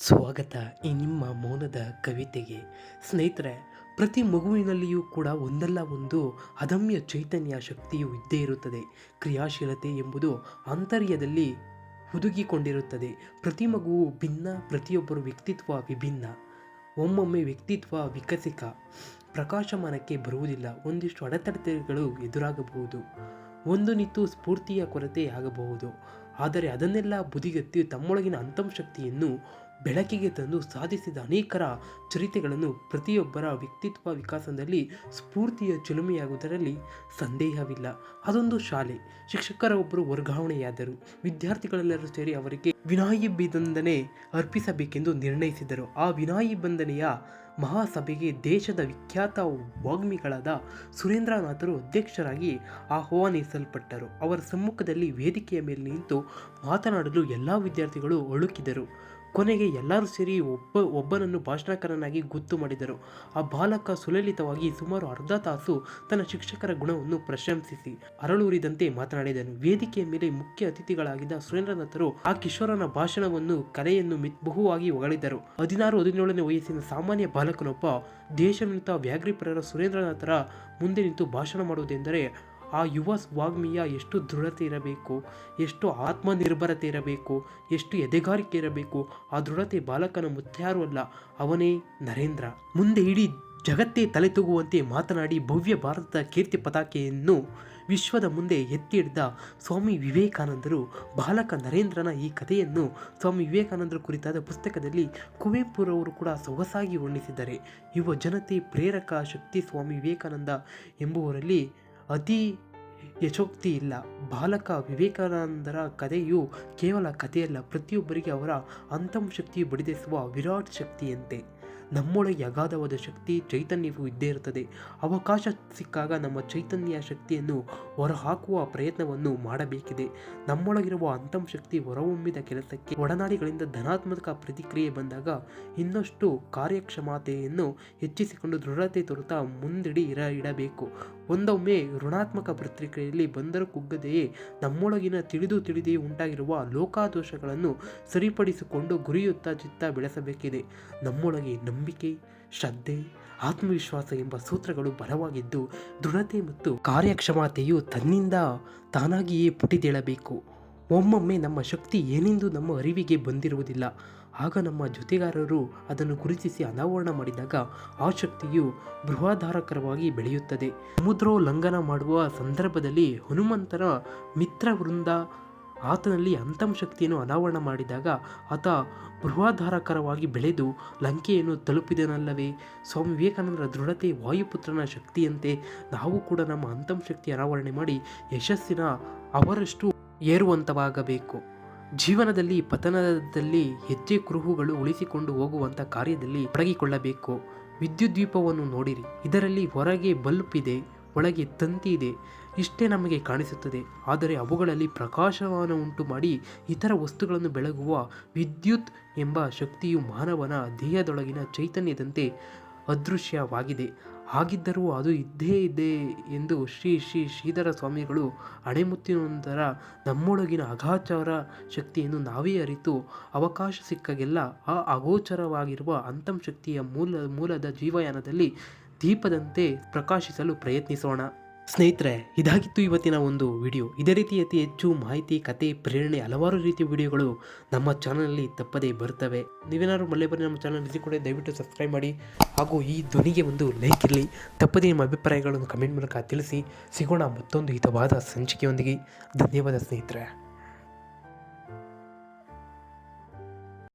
ಸ್ವಾಗತ ಈ ನಿಮ್ಮ ಮೌನದ ಕವಿತೆಗೆ. ಸ್ನೇಹಿತರೆ, ಪ್ರತಿ ಮಗುವಿನಲ್ಲಿಯೂ ಕೂಡ ಒಂದಲ್ಲ ಒಂದು ಅದಮ್ಯ ಚೈತನ್ಯ ಶಕ್ತಿಯು ಇದ್ದೇ ಇರುತ್ತದೆ. ಕ್ರಿಯಾಶೀಲತೆ ಎಂಬುದು ಆಂತರ್ಯದಲ್ಲಿ ಹುದುಗಿಕೊಂಡಿರುತ್ತದೆ. ಪ್ರತಿ ಮಗುವು ಭಿನ್ನ, ಪ್ರತಿಯೊಬ್ಬರು ವ್ಯಕ್ತಿತ್ವ ವಿಭಿನ್ನ, ಒಮ್ಮೊಮ್ಮೆ ವ್ಯಕ್ತಿತ್ವ ವಿಕಸಿಕ. ಪ್ರಕಾಶಮಾನಕ್ಕೆ ಬರುವುದಿಲ್ಲ, ಒಂದಿಷ್ಟು ಅಡೆತಡೆಗಳು ಎದುರಾಗಬಹುದು, ಒಂದು ನಿತ್ತು ಸ್ಫೂರ್ತಿಯ ಕೊರತೆ ಆಗಬಹುದು ಆದರೆ ಅದನ್ನೆಲ್ಲ ಬುದಿಗತ್ತಿ ತಮ್ಮೊಳಗಿನ ಅಂತಂಶಕ್ತಿಯನ್ನು ಬೆಳಕಿಗೆ ತಂದು ಸಾಧಿಸಿದ ಅನೇಕರ ಚರಿತೆಗಳನ್ನು ಪ್ರತಿಯೊಬ್ಬರ ವ್ಯಕ್ತಿತ್ವ ವಿಕಾಸದಲ್ಲಿ ಸ್ಫೂರ್ತಿಯ ಚಿಲುಮೆಯಾಗುವುದರಲ್ಲಿ ಸಂದೇಹವಿಲ್ಲ. ಅದೊಂದು ಶಾಲೆ. ಶಿಕ್ಷಕರ ಒಬ್ಬರು ವರ್ಗಾವಣೆಯಾದರು. ವಿದ್ಯಾರ್ಥಿಗಳೆಲ್ಲರೂ ಸೇರಿ ಅವರಿಗೆ ವಿನಾಯಿ ಬಿದಂದನೆ ಅರ್ಪಿಸಬೇಕೆಂದು ನಿರ್ಣಯಿಸಿದರು. ಆ ವಿನಾಯಿ ಬಂಧನೆಯ ಮಹಾಸಭೆಗೆ ದೇಶದ ವಿಖ್ಯಾತ ವಾಗ್ಮಿಗಳಾದ ಸುರೇಂದ್ರನಾಥರು ಅಧ್ಯಕ್ಷರಾಗಿ ಆಹ್ವಾನಿಸಲ್ಪಟ್ಟರು. ಅವರ ಸಮ್ಮುಖದಲ್ಲಿ ವೇದಿಕೆಯ ಮೇಲೆ ನಿಂತು ಮಾತನಾಡಲು ಎಲ್ಲ ವಿದ್ಯಾರ್ಥಿಗಳು ಅಳುಕಿದರು. ಕೊನೆಗೆ ಎಲ್ಲರೂ ಸೇರಿ ಒಬ್ಬ, ಒಬ್ಬನನ್ನು ಭಾಷಣಕಾರನಾಗಿ ಗೊತ್ತು ಮಾಡಿದರು. ಆ ಬಾಲಕ ಸುಲಲಿತವಾಗಿ ಸುಮಾರು ಅರ್ಧ ತಾಸು ತನ್ನ ಶಿಕ್ಷಕರ ಗುಣವನ್ನು ಪ್ರಶಂಸಿಸಿ ಅರಳೂರಿದಂತೆ ಮಾತನಾಡಿದನು. ವೇದಿಕೆಯ ಮೇಲೆ ಮುಖ್ಯ ಅತಿಥಿಗಳಾಗಿದ್ದ ಸುರೇಂದ್ರನಾಥರು ಆ ಕಿಶೋರನ ಭಾಷಣವನ್ನು ಕಲೆಯನ್ನು ಮಿತ್, ಬಹುವಾಗಿ ಹೊಗಳಿದರು. ಹದಿನಾರು, ಹದಿನೇಳನೇ ವಯಸ್ಸಿನ ಸಾಮಾನ್ಯ ಬಾಲಕನೊಬ್ಬ ದೇಶವಿನುತ ವ್ಯಾಘ್ರಿಪರರ ಸುರೇಂದ್ರನಾಥರ ಮುಂದೆ ನಿಂತು ಭಾಷಣ ಮಾಡುವುದೆಂದರೆ ಆ ಯುವ ವಾಗ್ಮಿಯ ಎಷ್ಟು ದೃಢತೆ ಇರಬೇಕು, ಎಷ್ಟು ಆತ್ಮನಿರ್ಭರತೆ ಇರಬೇಕು, ಎಷ್ಟು ಎದೆಗಾರಿಕೆ ಇರಬೇಕು, ಆ ದೃಢತೆ ಬಾಲಕನ ಮುತ್ಯಾರು ಅಲ್ಲ, ಅವನೇ ನರೇಂದ್ರ. ಮುಂದೆ ಇಡೀ ಜಗತ್ತೇ ತಲೆ ತೂಗುವಂತೆ ಮಾತನಾಡಿ ಭವ್ಯ ಭಾರತದ ಕೀರ್ತಿ ಪತಾಕೆಯನ್ನು ವಿಶ್ವದ ಮುಂದೆ ಎತ್ತಿ ಹಿಡಿದ ಸ್ವಾಮಿ ವಿವೇಕಾನಂದರು, ಬಾಲಕ ನರೇಂದ್ರನ ಈ ಕಥೆಯನ್ನು ಸ್ವಾಮಿ ವಿವೇಕಾನಂದರ ಕುರಿತಾದ ಪುಸ್ತಕದಲ್ಲಿ ಕುವೆಂಪುರವರು ಕೂಡ ಸೊಗಸಾಗಿ ವರ್ಣಿಸಿದ್ದಾರೆ. ಯುವ ಜನತೆ ಪ್ರೇರಕ ಶಕ್ತಿ ಸ್ವಾಮಿ ವಿವೇಕಾನಂದ ಎಂಬುವರಲ್ಲಿ ಅತಿ ಯಶೋಕ್ತಿ ಇಲ್ಲ. ಬಾಲಕ ವಿವೇಕಾನಂದರ ಕಥೆಯು ಕೇವಲ ಕಥೆಯಲ್ಲ, ಪ್ರತಿಯೊಬ್ಬರಿಗೆ ಅವರ ಅಂತಮ ಶಕ್ತಿಯು ಬಡಿದಿಸುವ ವಿರಾಟ್ ಶಕ್ತಿಯಂತೆ. ನಮ್ಮೊಳಗೆ ಅಗಾಧವಾದ ಶಕ್ತಿ ಚೈತನ್ಯವು ಇದ್ದೇ ಇರುತ್ತದೆ. ಅವಕಾಶ ಸಿಕ್ಕಾಗ ನಮ್ಮ ಚೈತನ್ಯ ಶಕ್ತಿಯನ್ನು ಹೊರಹಾಕುವ ಪ್ರಯತ್ನವನ್ನು ಮಾಡಬೇಕಿದೆ. ನಮ್ಮೊಳಗಿರುವ ಅಂತಂ ಶಕ್ತಿ ಹೊರಹೊಮ್ಮಿದ ಕೆಲಸಕ್ಕೆ ಒಡನಾಡಿಗಳಿಂದ ಧನಾತ್ಮಕ ಪ್ರತಿಕ್ರಿಯೆ ಬಂದಾಗ ಇನ್ನಷ್ಟು ಕಾರ್ಯಕ್ಷಮತೆಯನ್ನು ಹೆಚ್ಚಿಸಿಕೊಂಡು ದೃಢತೆ ತೋರುತ್ತಾ ಮುಂದಿಡಿ ಇರ ಇಡಬೇಕು. ಒಂದೊಮ್ಮೆ ಋಣಾತ್ಮಕ ಪ್ರತಿಕ್ರಿಯೆಯಲ್ಲಿ ಬಂದರೂ ಕುಗ್ಗದೆಯೇ ನಮ್ಮೊಳಗಿನ ತಿಳಿದು ತಿಳಿದೇ ಉಂಟಾಗಿರುವ ಲೋಕಾದೋಷಗಳನ್ನು ಸರಿಪಡಿಸಿಕೊಂಡು ಗುರಿಯುತ್ತ ಚಿತ್ತ ಬೆಳೆಸಬೇಕಿದೆ. ನಮ್ಮೊಳಗೆ ನಂಬಿಕೆ, ಶ್ರದ್ಧೆ, ಆತ್ಮವಿಶ್ವಾಸ ಎಂಬ ಸೂತ್ರಗಳು ಬಲವಾಗಿದ್ದು ದೃಢತೆ ಮತ್ತು ಕಾರ್ಯಕ್ಷಮತೆಯು ತನ್ನಿಂದ ತಾನಾಗಿಯೇ ಪುಟಿದೇಳಬೇಕು. ಒಮ್ಮೊಮ್ಮೆ ನಮ್ಮ ಶಕ್ತಿ ಏನೆಂದು ನಮ್ಮ ಅರಿವಿಗೆ ಬಂದಿರುವುದಿಲ್ಲ. ಆಗ ನಮ್ಮ ಜೊತೆಗಾರರು ಅದನ್ನು ಗುರುತಿಸಿ ಅನಾವರಣ ಮಾಡಿದಾಗ ಆ ಶಕ್ತಿಯು ಬೃಹದಾರಕರವಾಗಿ ಬೆಳೆಯುತ್ತದೆ. ಸಮುದ್ರೋಲ್ಲಂಘನ ಮಾಡುವ ಸಂದರ್ಭದಲ್ಲಿ ಹನುಮಂತರ ಮಿತ್ರ ವೃಂದ ಆತನಲ್ಲಿ ಅಂತಂ ಶಕ್ತಿಯನ್ನು ಅನಾವರಣ ಮಾಡಿದಾಗ ಆತ ಬೃಹಾಧಾರಕರವಾಗಿ ಬೆಳೆದು ಲಂಕೆಯನ್ನು ತಲುಪಿದನಲ್ಲವೇ? ಸ್ವಾಮಿ ವಿವೇಕಾನಂದರ ದೃಢತೆ ವಾಯುಪುತ್ರನ ಶಕ್ತಿಯಂತೆ ನಾವು ಕೂಡ ನಮ್ಮ ಅಂತಂ ಶಕ್ತಿ ಅನಾವರಣೆ ಮಾಡಿ ಯಶಸ್ಸಿನ ಅವರಷ್ಟು ಏರುವಂತವಾಗಬೇಕು. ಜೀವನದಲ್ಲಿ, ಪತನದಲ್ಲಿ ಹೆಜ್ಜೆ ಕುರುಹುಗಳು ಉಳಿಸಿಕೊಂಡು ಹೋಗುವಂಥ ಕಾರ್ಯದಲ್ಲಿ ತೊಡಗಿಕೊಳ್ಳಬೇಕು. ವಿದ್ಯುತ್ ದೀಪವನ್ನು ನೋಡಿರಿ. ಇದರಲ್ಲಿ ಹೊರಗೆ ಬಲ್ಪ್ ಇದೆ, ಒಳಗೆ ತಂತಿ ಇದೆ. ಇಷ್ಟೇ ನಮಗೆ ಕಾಣಿಸುತ್ತದೆ. ಆದರೆ ಅವುಗಳಲ್ಲಿ ಪ್ರಕಾಶವನ್ನು ಉಂಟು ಮಾಡಿ ಇತರ ವಸ್ತುಗಳನ್ನು ಬೆಳಗುವ ವಿದ್ಯುತ್ ಎಂಬ ಶಕ್ತಿಯು ಮಾನವನ ದೇಹದೊಳಗಿನ ಚೈತನ್ಯದಂತೆ ಅದೃಶ್ಯವಾಗಿದೆ. ಹಾಗಿದ್ದರೂ ಅದು ಇದ್ದೇ ಇದೆ ಎಂದು ಶ್ರೀ ಶ್ರೀ ಶ್ರೀಧರ ಸ್ವಾಮಿಗಳು ಅಣೆಮುತ್ತಿನೊಂದರ ನಮ್ಮೊಳಗಿನ ಅಗಾಚಾರ ಶಕ್ತಿಯನ್ನು ನಾವೇ ಅರಿತು ಅವಕಾಶ ಸಿಕ್ಕಾಗೆಲ್ಲ ಆ ಅಗೋಚರವಾಗಿರುವ ಅಂತಂ ಶಕ್ತಿಯ ಮೂಲ ಮೂಲದ ಜೀವಯಾನದಲ್ಲಿ ದೀಪದಂತೆ ಪ್ರಕಾಶಿಸಲು ಪ್ರಯತ್ನಿಸೋಣ. ಸ್ನೇಹಿತರೆ, ಇದಾಗಿತ್ತು ಇವತ್ತಿನ ಒಂದು ವಿಡಿಯೋ. ಇದೇ ರೀತಿ ಅತಿ ಹೆಚ್ಚು ಮಾಹಿತಿ, ಕತೆ, ಪ್ರೇರಣೆ ಹಲವಾರು ರೀತಿಯ ವಿಡಿಯೋಗಳು ನಮ್ಮ ಚಾನಲಲ್ಲಿ ತಪ್ಪದೇ ಬರ್ತವೆ ನೀವೇನಾದ್ರು ಮಳೆ ಬನ್ನಿ ನಮ್ಮ ಚಾನಲ್ ವಿಸಿಟ್ ಕೂಡ ದಯವಿಟ್ಟು ಸಬ್ಸ್ಕ್ರೈಬ್ ಮಾಡಿ ಹಾಗೂ ಈ ಧ್ವನಿಗೆ ಒಂದು ಲೈಕ್ ಇರಲಿ. ತಪ್ಪದೇ ನಿಮ್ಮ ಅಭಿಪ್ರಾಯಗಳನ್ನು ಕಮೆಂಟ್ ಮೂಲಕ ತಿಳಿಸಿ. ಸಿಗೋಣ ಮತ್ತೊಂದು ಹಿತವಾದ ಸಂಚಿಕೆಯೊಂದಿಗೆ. ಧನ್ಯವಾದ ಸ್ನೇಹಿತರೆ.